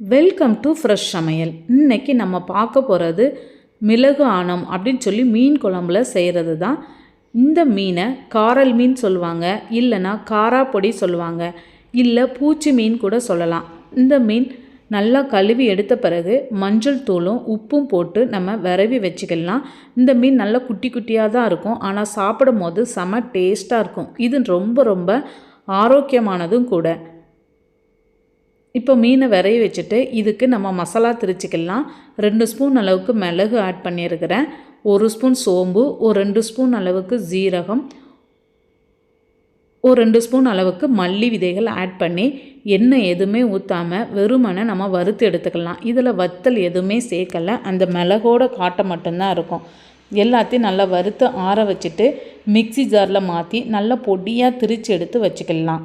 Welcome to fresh சமையல். இன்னைக்கு நம்ம பார்க்க போகிறது மிளகு ஆணம் அப்படின்னு சொல்லி மீன் குழம்புல செய்கிறது தான் இந்த மீனை காரல் மீன் சொல்லுவாங்க இல்லைன்னா காரா பொடி சொல்லுவாங்க இல்லை பூச்சி மீன் கூட சொல்லலாம். இந்த மீன் நல்லா கழுவி எடுத்த பிறகு மஞ்சள் தூளும் உப்பும் போட்டு நம்ம விரவி வச்சுக்கலாம். இந்த மீன் நல்லா குட்டி குட்டியாக தான் இருக்கும். ஆனால் சாப்பிடும் போது செம டேஸ்ட்டாக இருக்கும். இது ரொம்ப ரொம்ப ஆரோக்கியமானதும் கூட. இப்போ மீனை விரைய வச்சுட்டு இதுக்கு நம்ம மசாலா திரிச்சிக்கலாம். ரெண்டு ஸ்பூன் அளவுக்கு மிளகு ஆட் பண்ணியிருக்கிறேன். ஒரு ஸ்பூன் சோம்பு ஒரு ரெண்டு ஸ்பூன் அளவுக்கு ஜீரகம் ஒரு ரெண்டு ஸ்பூன் அளவுக்கு மல்லி விதைகள் ஆட் பண்ணி எண்ணெய் எதுவுமே ஊற்றாமல் வெறுமனை நம்ம வறுத்து எடுத்துக்கலாம். இதில் வத்தல் எதுவுமே சேர்க்கலை. அந்த மிளகோட காட்டை மட்டும்தான் இருக்கும். எல்லாத்தையும் நல்லா வறுத்து ஆற வச்சுட்டு மிக்சி ஜாரில் மாற்றி நல்லா பொடியாக திரித்து எடுத்து வச்சுக்கலாம்.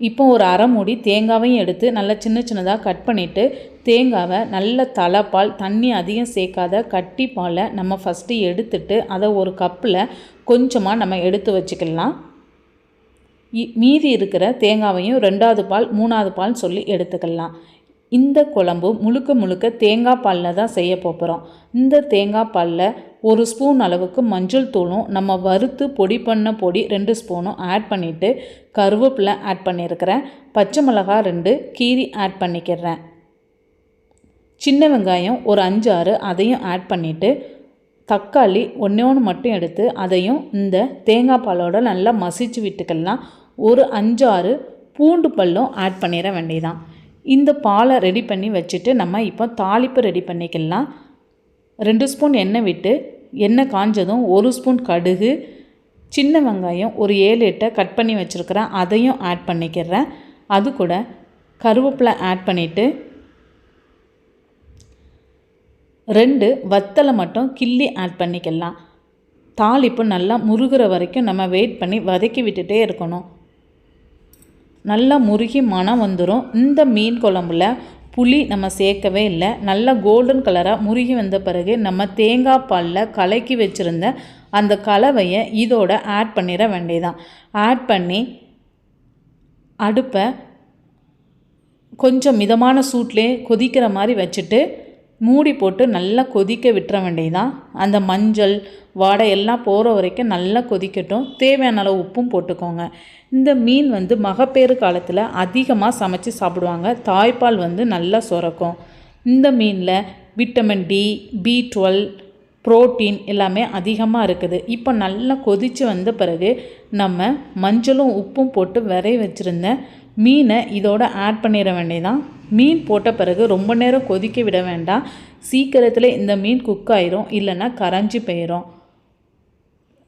இப்போ ஒரு அரை மூடி தேங்காவையும் எடுத்து நல்லா சின்ன சின்னதாக கட் பண்ணிவிட்டு தேங்காவை நல்ல தலைப்பால் தண்ணி அதிகம் சேர்க்காத கட்டி பாலை நம்ம ஃபஸ்ட்டு எடுத்துட்டு அதை ஒரு கப்பில் கொஞ்சமாக நம்ம எடுத்து வச்சுக்கலாம். மீதி இருக்கிற தேங்காவையும் ரெண்டாவது பால் மூணாவது பால் சொல்லி எடுத்துக்கலாம். இந்த குழம்பு முழுக்க முழுக்க தேங்காய் பாலில் தான் செய்ய போகிறோம் இந்த தேங்காய் பாலில் ஒரு ஸ்பூன் அளவுக்கு மஞ்சள் தூளும் நம்ம வறுத்து பொடி பண்ண பொடி ரெண்டு ஸ்பூனும் ஆட் பண்ணிவிட்டு கருவேப்பிலை ஆட் பண்ணியிருக்கிறேன் பச்சை மிளகாய் ரெண்டு கீரி ஆட் பண்ணிக்கிறேன். சின்ன வெங்காயம் ஒரு அஞ்சு ஆறு அதையும் ஆட் பண்ணிவிட்டு தக்காளி ஒன்றே ஒன்று மட்டும் எடுத்து அதையும் இந்த தேங்காய் பாலோட நல்லா மசிச்சு விட்டுக்கலாம். ஒரு அஞ்சாறு பூண்டு பல்லும் ஆட் பண்ணிட வேண்டியதான் இந்த பாலை ரெடி பண்ணி வச்சுட்டு நம்ம இப்போ தாளிப்பு ரெடி பண்ணிக்கலாம். ரெண்டு ஸ்பூன் எண்ணெய் விட்டு எண்ணெய் காஞ்சதும் ஒரு ஸ்பூன் கடுகு சின்ன வெங்காயம் ஒரு ஏழு எட்டை கட் பண்ணி வச்சுருக்கிறேன். அதையும் ஆட் பண்ணிக்கிறேன். அது கூட கருவேப்பிலை ஆட் பண்ணிவிட்டு ரெண்டு வத்தலை மட்டும் கிள்ளி ஆட் பண்ணிக்கலாம். தாளிப்பு நல்லா முருகிற வரைக்கும் நம்ம வெயிட் பண்ணி வதக்கி விட்டுட்டே இருக்கணும். நல்லா முருகி மனம் வந்துடும் இந்த மீன் குழம்புல புளி நம்ம சேர்க்கவே இல்லை. நல்லா கோல்டன் கலராக முருகி வந்த பிறகு நம்ம தேங்காய் பாலில் கலக்கி வச்சுருந்த அந்த கலவையை இதோட ஆட் பண்ணிட வேண்டியதான் ஆட் பண்ணி அடுப்பை கொஞ்சம் மிதமான சூட்லேயே கொதிக்கிற மாதிரி வச்சுட்டு மூடி போட்டு நல்லா கொதிக்க விட்டுற வேண்டியதான் அந்த மஞ்சள் வாடை எல்லாம் போகிற வரைக்கும் நல்லா கொதிக்கட்டும். தேவையான அளவு உப்பும் போட்டுக்கோங்க. இந்த மீன் வந்து மகப்பேறு காலத்தில் அதிகமாக சமைச்சு சாப்பிடுவாங்க. தாய்ப்பால் வந்து நல்லா சுரக்கும். இந்த மீனில் vitamin D B twelve protein எல்லாமே அதிகமாக இருக்குது. இப்போ நல்லா கொதித்து வந்த பிறகு நம்ம மஞ்சளும் உப்பும் போட்டு விரை வச்சுருந்த மீனை இதோட ஆட் பண்ணிட வேண்டியதான் மீன் போட்ட பிறகு ரொம்ப நேரம் கொதிக்க விட வேண்டாம். சீக்கிரத்தில் இந்த மீன் குக் ஆயிரும் இல்லைன்னா கரைஞ்சி போயிடும்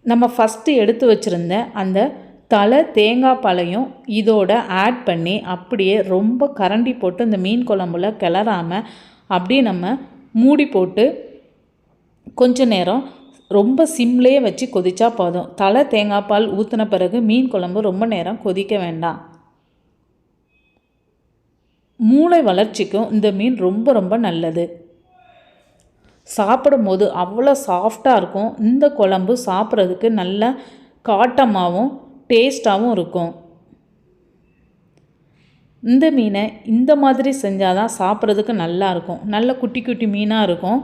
நம்ம ஃபஸ்ட்டு எடுத்து வச்சுருந்த அந்த தலை தேங்காய் பாலையும் இதோட ஆட் பண்ணி அப்படியே ரொம்ப கரண்டி போட்டு இந்த மீன் குழம்புல கிளறாமல் அப்படியே நம்ம மூடி போட்டு கொஞ்ச நேரம் ரொம்ப சிம்லேயே வச்சு கொதிச்சா போதும். தலை தேங்காய் பால் ஊற்றின பிறகு மீன் குழம்பு ரொம்ப நேரம் கொதிக்க வேண்டாம். மூளை வளர்ச்சிக்கும் இந்த மீன் ரொம்ப ரொம்ப நல்லது. சாப்பிடும்போது அவ்வளோ சாஃப்டாக இருக்கும். இந்த குழம்பு சாப்பிட்றதுக்கு நல்ல காட்டமாகவும் டேஸ்ட்டாகவும் இருக்கும். இந்த மீனை இந்த மாதிரி செஞ்சால் தான் சாப்பிட்றதுக்கு நல்லாயிருக்கும் நல்ல குட்டி குட்டி மீனாக இருக்கும்.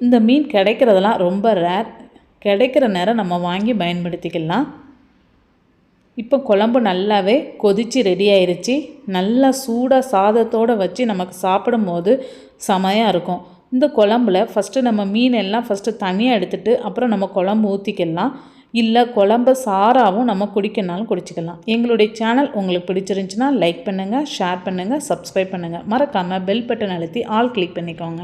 இந்த மீன் கிடைக்கிறதெல்லாம் ரொம்ப ரேர் கிடைக்கிற நேரம் நம்ம வாங்கி பயன்படுத்திக்கலாம். இப்போ குழம்பு நல்லாவே கொதித்து ரெடி ஆயிடுச்சு நல்லா சூடாக சாதத்தோடு வச்சு நமக்கு சாப்பிடும் போது செமையாக இருக்கும். இந்த குழம்புல ஃபஸ்ட்டு நம்ம மீன் எல்லாம் ஃபஸ்ட்டு தனியாக எடுத்துகிட்டு அப்புறம் நம்ம குழம்பு ஊற்றிக்கலாம் இல்லை குழம்பு சாராகவும் நம்ம குடிக்கனாலும் குடிச்சிக்கலாம். எங்களுடைய சேனல் உங்களுக்கு பிடிச்சிருந்துச்சின்னா லைக் பண்ணுங்கள் ஷேர் பண்ணுங்கள் சப்ஸ்கிரைப் பண்ணுங்கள் மறக்காமல் பெல் பட்டன் அழுத்தி ஆல் கிளிக் பண்ணிக்கோங்க.